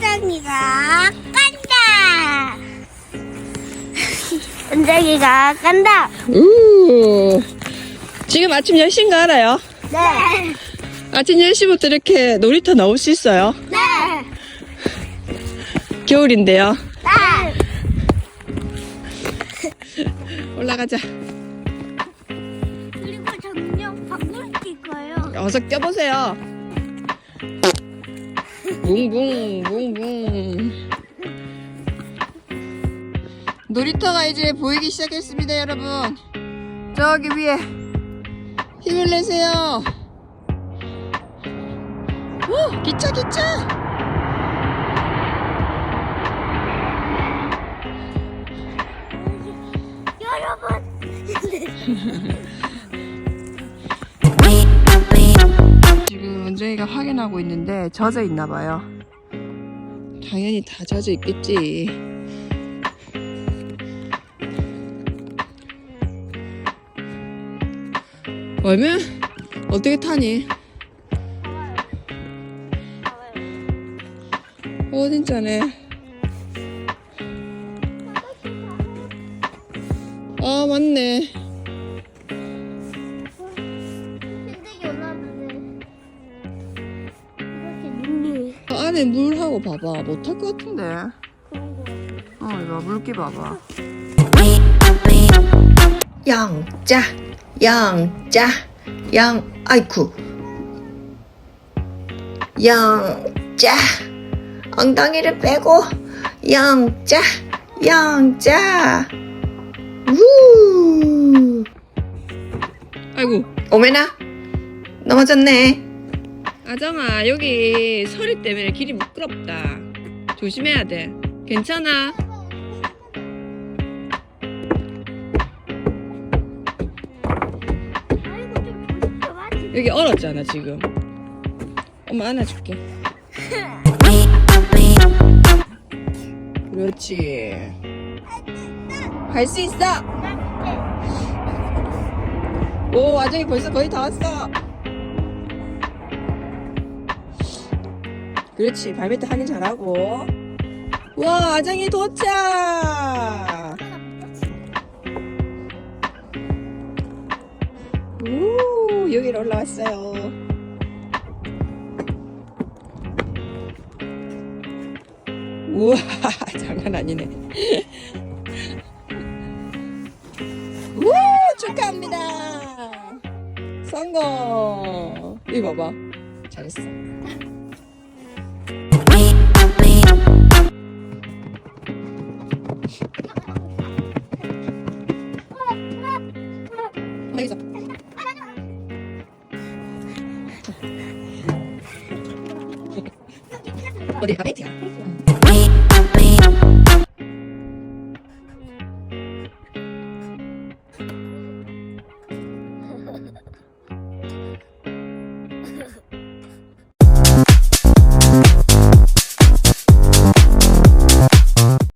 은정이가 간다. 은정이가 간다. 우 지금 아침 10시인가 알아요? 네. 아침 10시부터 이렇게 놀이터 나올 수 있어요. 네. 겨울인데요. 네. 올라가자. 그리고 저는요 방울 낄 거예요. 어서 껴보세요. 붕붕 붕붕. 놀이터가 이제 보이기 시작했습니다, 여러분. 저기 위에 힘을 내세요. 오, 기차 기차. 여러분. 확인하고 있는데 젖어 있나 봐요. 당연히 다 젖어 있겠지. 얼면 어떻게 타니? 어 진짜네. 아 맞네. 눈이 안에 물 하고 봐봐 못할 것 같은데. 그런 거. 어 이거 물기 봐봐. 영자, 영자, 영, 아이쿠. 영자, 엉덩이를 빼고, 영자, 영자. 우! 아이고 오메나, 넘어졌네. 아정아 여기 서리 때문에 길이 미끄럽다. 조심해야 돼. 괜찮아. 여기 얼었잖아 지금. 엄마 안아줄게. 그렇지. 갈 수 있어. 오 아정이 벌써 거의 다 왔어. 그렇지 발밑에 하긴 잘하고. 와 아정이 도착. 오 여기로 올라왔어요. 우와 장난 아니네. 우 축하합니다. 성공. 이거 봐봐. 잘했어. 여기서. 어디 가베트야